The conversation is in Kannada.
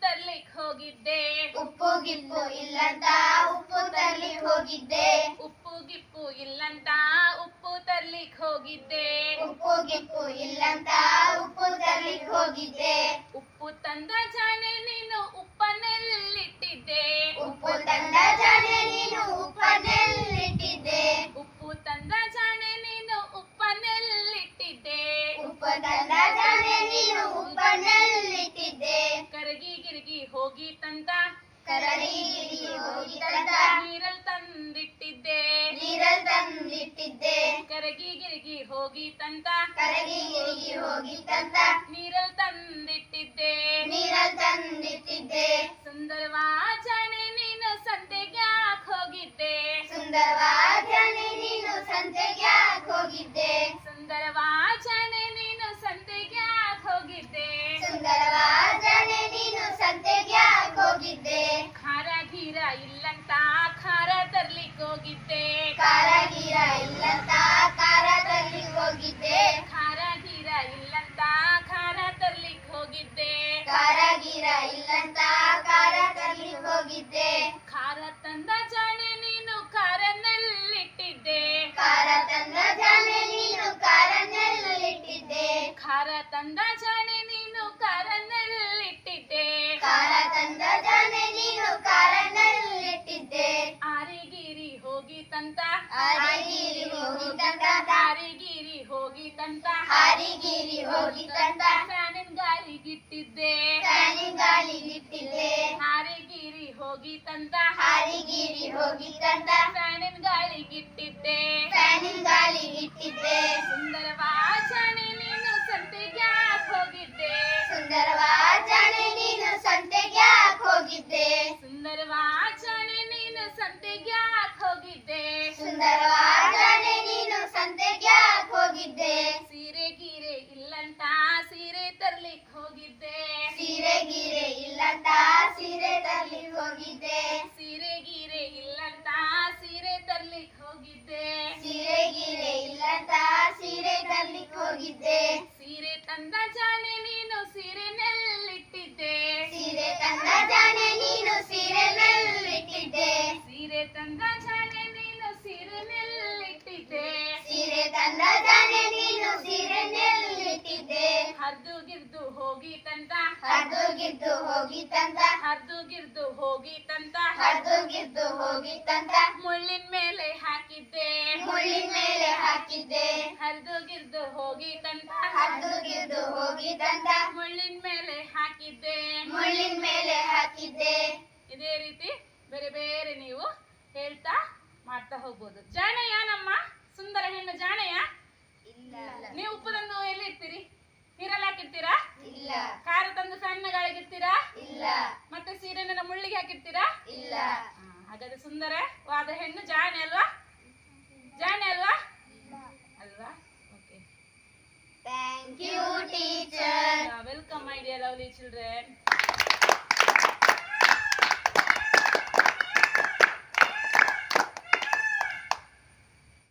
ತರ್ಲಿಕ್ ಹೋಗಿದ್ದೆ. ಉಪ್ಪು ಗಿಪ್ಪು ಇಲ್ಲಂತ ಉಪ್ಪು ತರ್ಲಿಕ್ ಹೋಗಿದ್ದೆ. ಉಪ್ಪು ಗಿಪ್ಪು ಇಲ್ಲಂತ ಉಪ್ಪು ತರ್ಲಿಕ್ ಹೋಗಿದ್ದೆ. ಉಪ್ಪು ಗಿಪ್ಪು ಇಲ್ಲಂತ ಉಪ್ಪು ತರ್ಲಿಕ್ ಹೋಗಿದ್ದೆ. ಉಪ್ಪು ತಂದ ಜಾಣೆ ಹೋಗಿತಂತ ಹೋಗಿ ತಂತ ನೀರಲ್ ತಂದಿಟ್ಟಿದ್ದೆ. ನೀರಲ್ ತಂದಿಟ್ಟಿದ್ದೆ? ಕರಗಿ ಗಿರಗಿ ಹೋಗಿತಂತ ಹೋಗಿ ತಂತ ನೀರಲ್ ತಂದಿಟ್ಟಿದ್ದೆ. ನೀರಲ್ ತಂದಿಟ್ಟಿದ್ದೆ. ಇಲ್ಲಂತ ಖಾರ ತರ್ಲಿಕ್ಕೆ ಹೋಗಿದ್ದೆ. ಕಾರಾಗಿರ ಇಲ್ಲಂತ ಖಾರ ತರ್ಲಿಕ್ಕೆ ಹೋಗಿದ್ದೆ. ಖಾರ ಗೀರ ಇಲ್ಲಂತ ಖಾರ ತರ್ಲಿಕ್ಕೆ ಹೋಗಿದ್ದೆ. ಕಾರಾಗಿರ ಇಲ್ಲಂತ ಖಾರ ತರ್ಲಿಕ್ಕೆ ಹೋಗಿದ್ದೆ. ಖಾರ ತಂದ ಜಾಣೆ ನೀನು ಖಾರನಲ್ಲಿಟ್ಟಿದ್ದೆ. ಖಾರ ತಂದ ಜಾಣೆ ನೀನು ಖಾರನಲ್ಲಿಟ್ಟಿದ್ದೆ. ಖಾರ ತಂದ ಜಾಣೆ ಹೋಗಿತಂತ ಹಾರಿಗಿರಿ ಹೋಗಿತ್ತಂತ ಹಾರಿಗಿರಿ ಹೋಗಿತಂತ ಹಾರಿಗಿರಿ ಹೋಗಿತ್ತಂತ ಫ್ಯಾನಿನ ಗಾಳಿಗಿಟ್ಟಿದ್ದೆ ಫ್ಯಾನಿನ್ ಗಾಳಿಗಿಟ್ಟಿದ್ದೆ ಹಾರಿಗಿರಿ ಹೋಗಿತಂತ ಹಾರಿಗಿರಿ ಹೋಗಿತ್ತಂತ ಫ್ಯಾನಿನ ಗಾಳಿಗಿಟ್ಟಿದ್ದೆ ಫ್ಯಾನಿನ್ ಗಾಳಿಗಿಟ್ಟಿದ್ದೆ ಸುಂದರವಾಚಣೆ ನೀನು ಸೀರೆನೆಲ್ಲಿಟ್ಟಿದ್ದೆ ಸೀರೆ ತಂದ ತಾನೆ ನೀನು ಸೀರೆ ಹದ್ದು ಗಿದ್ದು ಗಿರ್ದು ಹೋಗಿತಂತ ಹದ್ದು ಗಿದ್ದು ಹೋಗಿ ತಂದ. ಹದ್ದು ಗಿದ್ದು ಹೋಗಿ ಹೋಗಿತಂತ ಹದ್ದು ಗಿದ್ದು ತಂದ. ಮುಳ್ಳಿನ ಮೇಲೆ ಹಾಕಿದ್ದೆ. ಮುಳ್ಳಿನ ಮೇಲೆ ಹಾಕಿದ್ದೆ. ಗಿದ್ದು ಗಿರ್ದು ತಂದ. ಹದ್ದು ಗಿದ್ದು ತಂದ. ಮುಳ್ಳಿನ ಮೇಲೆ ಹಾಕಿದ್ದೆ ಮುಳ್ಳಿನ ಮೇಲೆ ಹಾಕಿದ್ದೆ ಇದೇ ರೀತಿ ಬೇರೆ ಬೇರೆ ನೀವು ಹೇಳ್ತಾ ಮಾಡ್ತಾ ಹೋಗ್ಬೋದು ಜಾಣೆಯ ನಮ್ಮ ಸುಂದರ ಹೆಣ್ಣು ಜಾಣೆಯ? ನೀವು ಉಪ್ಪು ತಂದು ಎಲ್ಲಿ ಇಡ್ತೀರಿ? ನೀರಲ್ಲಿ ಹಾಕಿರ್ತೀರಾ ಇಲ್ಲ. ಖಾರ ತಂದು ಫ್ಯಾನ್ ಗಾಳಿಗಿರ್ತೀರಾ ಇಲ್ಲ. ಮತ್ತೆ ಸೀರೆನ ಮುಳ್ಳಿಗೆ ಹಾಕಿರ್ತೀರಾ ಹಾಗಾದ್ರೆ ಸುಂದರವಾದ ಹೆಣ್ಣು ಜಾಣೆ ಅಲ್ವಾ? ಜಾಣೆ ಅಲ್ವಾ? ಅಲ್ವಾ? Okay thank you teacher welcome my dear lovely children